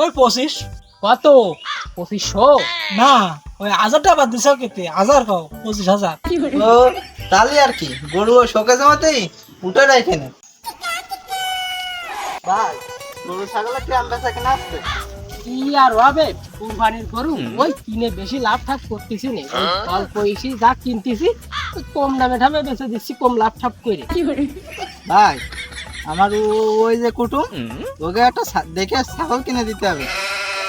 ওই পঁচিশ। কত? পঁচিশশো? না ওই হাজারটা বাদ দিছ কেতে হাজার কও পঁচিশ হাজার। ও তাহলে আর কি গরু ও শোকে জমাতেই উঠে রাখে না ভাই গরু ছাগলের কি কেনা আসছে কি আর হবে? কুরবানির গরু ওই কিনে বেশি লাভ ঠাপ করতেছি না। ওই অল্প এসে যা কিনতেছি কম দামে ঠামে বেঁচে দিচ্ছি কম লাভ ঠাপ করে? ভাই আমার ওই যে কুটুম ওকে একটা দেখে ছাগল কিনে দিতে হবে।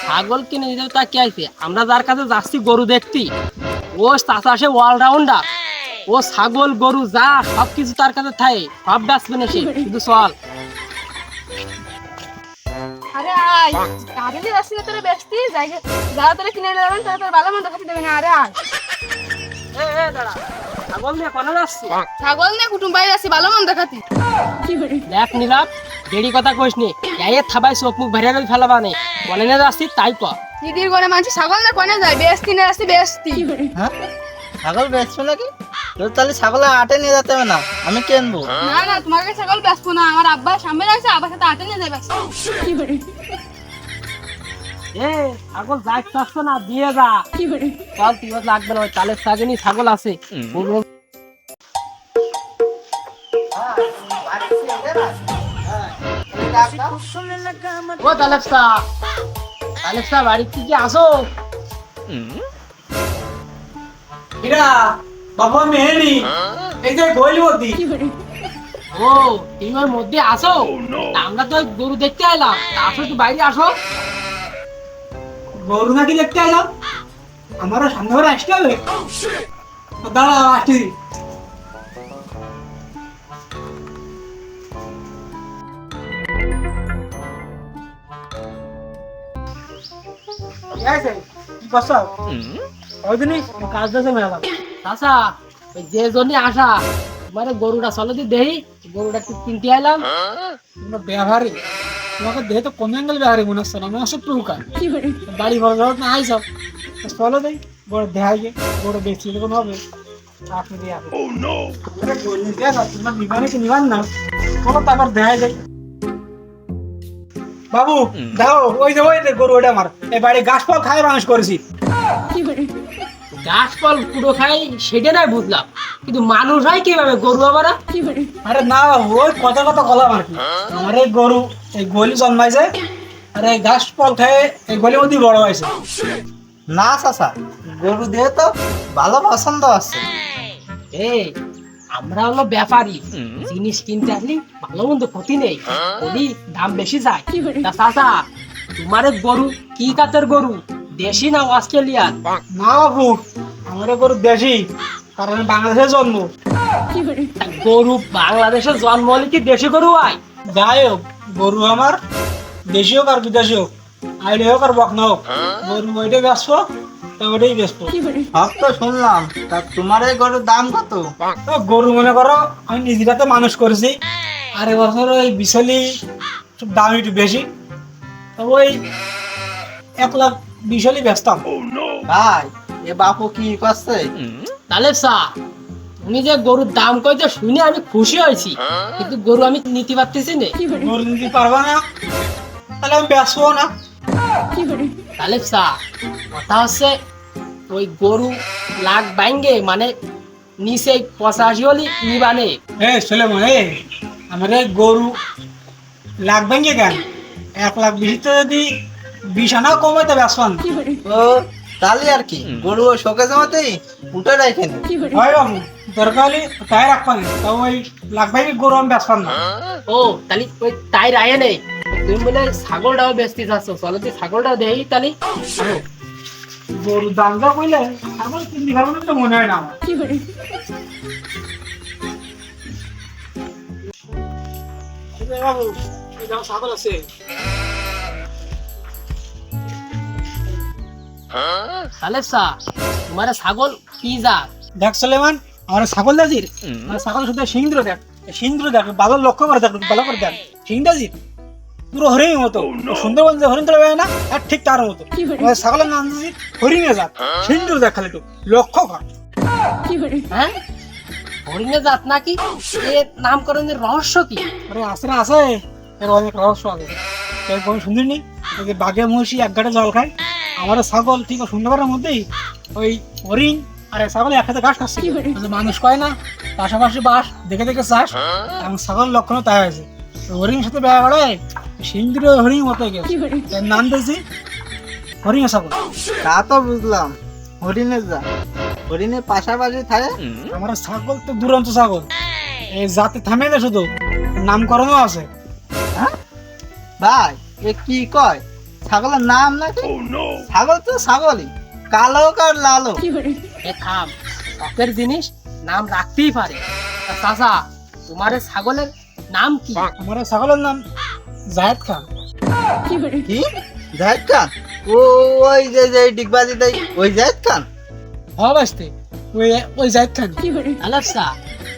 ছাগল কিনে দিতে হবে তা কি আছে আমরা যার কাছে যাচ্ছি গরু দেখতি ও চাষা সে অলরাউন্ডার ও ছাগল গরু যা সব কিছু তার কাছে থাকে সব বেচবে না সে শুধু চল। আরে আয় না তোরা ব্যস্তি জায়গা যারা তোরা কিনে নেবেন তারা তোর ভালো মন্দ খাতে দেবে না আরে আয়। এ, এ, দাঁড়া। ছাগল নিয়ে কোনো যাচ্ছি? ছাগল নিয়ে কুটুম বাড়ি যাচ্ছি ভালো মন্দ খাতি। দেখ নীলাভ দেরি কথা কইস নি। এই থাবাই চোখ মুখ গেলে ফেলাবা নেই বলে না যাচ্ছি তাই ক। দিদির গনে মানছি ছাগল না কোনে যায়? বেস্তি না আসছি বেস্তি। হ্যাঁ? ছাগল বেচছো নাকি? তোর তাহলে ছাগল আটে নিয়ে যেতে হবে না আমি কিনবো। না না তোমাকে ছাগল বেচবো না আমার আব্বা সামনে রাখছে আব্বার সাথে আটে নিয়ে যাবে এ ছাগল যাই চাচ্ছ না দিয়ে যা। চল তুই ওর লাগবে না ওই তালের সাগেনি ছাগল আছে। ও তালেপসা তালেপসা আসো। এরা বাবা মেহেনি এই যে গইল ও তুমি ওর মধ্যে আসো। আমরা তো গরু দেখতে এলাম। আসো একটু বাইরে আসো। গরু নাকি দেখতে এলাম আমারও সামনে করে আসতে হবে। দাঁড়া আসছি। যে জন্য আসা। মানে গরুটা চলো দি দেহি গরুটা একটু কিনতে এলাম তোমরা ব্যবহারে তোমাকে দেখে তো কোন অ্যাঙ্গেল ব্যবহারে মনে হচ্ছে না মনে হচ্ছে টুকা বাড়ি ঘর যাও না আইসব চলো দেই বড় দেখাই গে বড় বেশি এরকম হবে। আপনি দিয়ে আসো আরে বললি যে না, তোমরা নিবানে কি নিবান না? চলো তারপর দেখাই যাই বাবু দেখো ওই যে ওই গরু ওটা আমার। এই বাড়ি গাছ পাল খাই মানুষ করেছি। গাছ ফল পুরো খাই সেটা নাই বুঝলাম। কিন্তু মানুষ হয় কীভাবে গরু আবার? আরে না ওই কথা কথা কলাম আর কি। আমার এই গরু এই গলি জন্মাইছে আর এই ফল খেয়ে এই গলির মধ্যে বড় হয়েছে। না চাচা গরু দিয়ে তো ভালো পছন্দ আছে। এই আমরা হলো ব্যাপারী। জিনিস কিনতে আসলি ভালো মন্দ ক্ষতি নেই। যদি দাম বেশি যায়। তা চাচা তোমার গরু কি কাতের গরু? দেশি না অস্ট্রেলিয়ান? না বাবু আমার গরু দেশি কারণ বাংলাদেশে জন্ম। গরু বাংলাদেশে জন্ম হলে কি দেশি গরু হয়? যাই হোক গরু আমার দেশি হোক আর বিদেশি হোক। আইলে হোক আর বকনা হোক। গরু ওইটাই বেচবো তা ওইটাই বেচবো। সব তো শুনলাম তা তোমার এই গরুর দাম কত? গরু মনে করো আমি নিজেরাতে মানুষ করেছি। আর এবছর ওই বিশালি দাম একটু বেশি। তো ওই এক লাখ বিশালি বেচতাম ভাই এ বাপু কি করছে? তাহলে সা তুমি যে গরুর দাম কইতে শুনে আমি খুশি হয়েছি। কিন্তু গরু আমি নিতে পারতেছি না। গরু নিতে পারবা না। তাহলে আমি বেচবো না। তাহলে সা কথা হচ্ছে ওই গরু লাখ বাইঙ্গে মানে নিচে পঁচাশি হলি নিবানে এ চলে মনে আমার গরু লাখ ভেঙে কেন? এক লাখ বিশিতে যদি আনাও কমাইতে বেসবান ও তাহলে আর কি? গরু ও শোকে জমাতেই উঠে রাখে না হয় বাবু দরকার হলে তাই রাখবান তো ওই লাখ ভেঙে গরু আমি না। ও তাহলে ওই তাই রায় নেই? তুমি বলে ছাগলটাও বেচতে যাচ্ছ চলো তুই ছাগলটাও দেই তাহলে। দাম যা কইলে কিনতে পারব না তো মনে হয় না আমার। বাবু ছাগল আছে। তাহলে সা তোমার ছাগল কি জাত? দেখ সুলেমান আমার ছাগল দাজির ছাগল শুধু সিংদ্র দেখ। সিংদ্র দেখ ভালো লক্ষ্য করে দেখ ভালো করে দেখ। সিং দাজির পুরো হরিণ মতো। সুন্দরবন যে হরিণ তোলা না আর ঠিক তার মতো। ছাগলের নাম দিয়েছি হরিণে যাক সিংদ্র দেখ খালি একটু। লক্ষ্য কর। হ্যাঁ? হরিণে জাত নাকি? এর নামকরণের রহস্য কি? আরে আছে না আছে। এর অনেক রহস্য আছে। এর কোনো শুনিনি যে বাঘে মহিষী এক ঘাটে জল খায়। আমারও ছাগল ঠিক সুন্দরবনের মধ্যেই ওই হরিণ আর ছাগল একসাথে ঘাস খাচ্ছে। মানুষ কয় না পাশাপাশি বাস দেখে দেখে চাষ এবং ছাগল লক্ষণও তাই হয়েছে। হরিণের সাথে বেড়া বেড়ায় সিন্দুর হরিণ মতো গেছে। নাম দিয়েছি হরিণ ছাগল। তা তো বুঝলাম হরিণের যা। হরিণের পাশাপাশি থাকে? আমার ছাগল তো দুরন্ত ছাগল। এই জাতে থামে না শুধু নামকরণও আছে। হ্যাঁ? ভাই এ কি কয়? ছাগলের নাম নাকি ছাগল তো ছাগলই। কালো হোক আর লাল এ থাম শখের জিনিস নাম রাখতেই পারে। চাচা তোমার ছাগলের নাম কি? আমার ছাগলের নাম জাহেদ খান। কি জাহেদ খান? ও ওই যে যে ডিগবাজি দেয় ওই জাহেদ খান? বাঁচতে ওই ওই জাহেদ খান। আলেক্সা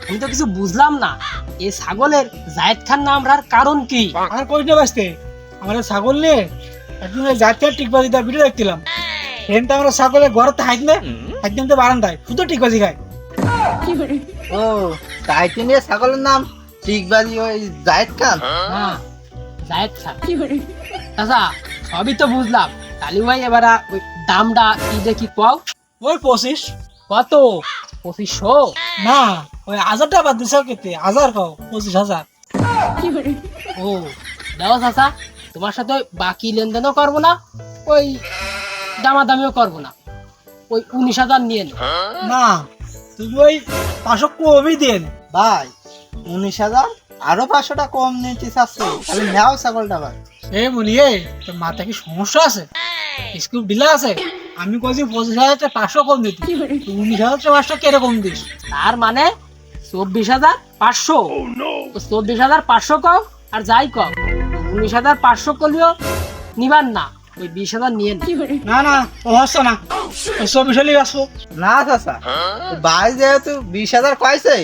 আমি তো কিছু বুঝলাম না। এই ছাগলের জায়েদ খান নাম রাখার কারণ কি? আর কই না বাঁচতে আমার ছাগল নিয়ে একদিন জাতীয় টিকবাজি তার ভিডিও দেখছিলাম। সেখানটা আমরা ছাগলের ঘরে হাইট না একদিন তো বারান্দায় শুধু টিকবাজি খায়। ও তাই তিনি ছাগলের নাম ডিগবাজি ওই জাহেদ খান? হ্যাঁ জায়েদ খান। চাচা সবই তো বুঝলাম। তালি ভাই এবার ওই দামটা কি দেখি কও ওই পঁচিশ। কত? পঁচিশশো? না। ওই হাজারটা বাদ দিছে কেতে? হাজার কও পঁচিশ হাজার। ও দেখো চাচা। তোমার সাথে ওই বাকি লেনদেনও করব না ওই দামাদামিও করব না। ওই উনিশ হাজার নিয়ে নে। না তুমি ওই পাঁচশো কমই দেন। ভাই উনিশ হাজার আরও পাঁচশোটা কম নিয়েছি চাচ্ছে খালি নেও ছাগলটা ভাই। এ বলিয়ে তোর মাথা কি সমস্যা আছে? স্কুল ঢিলা আছে? আমি কইছি পঁচিশ হাজার পাঁচশো কম দিতি। উনিশ হাজারটা পাঁচশো কীরকম দিস? তার মানে চব্বিশ হাজার পাঁচশো। চব্বিশ হাজার পাঁচশো কম আর যাই কম উনিশ হাজার পাঁচশো করলেও নিবার না। ওই বিশ হাজার নিয়ে না। না ও হচ্ছে না। ওই চব্বিশ হলেই আসব। না চাচা ভাই যেহেতু বিশ হাজার কয়েছে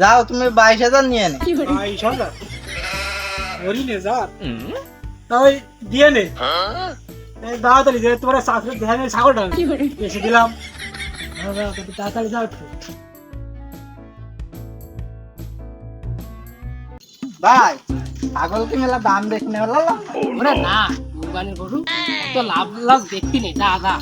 যাও তুমি বাইশ হাজার নিয়ে নে। বাইশ হাজার? ওরই নে যা। তা ওই দিয়ে নে। এই তাড়াতাড়ি যে তোমার চাকরি দেখা নেই ছাগলটা এসে দিলাম। হ্যাঁ, একটু তাড়াতাড়ি যাও একটু। ভাই ছাগল কি মেলা দাম দেখনে হলো ওরে না, কুরবানির গরু তো লাভ লাভ দেখতি নেই যা।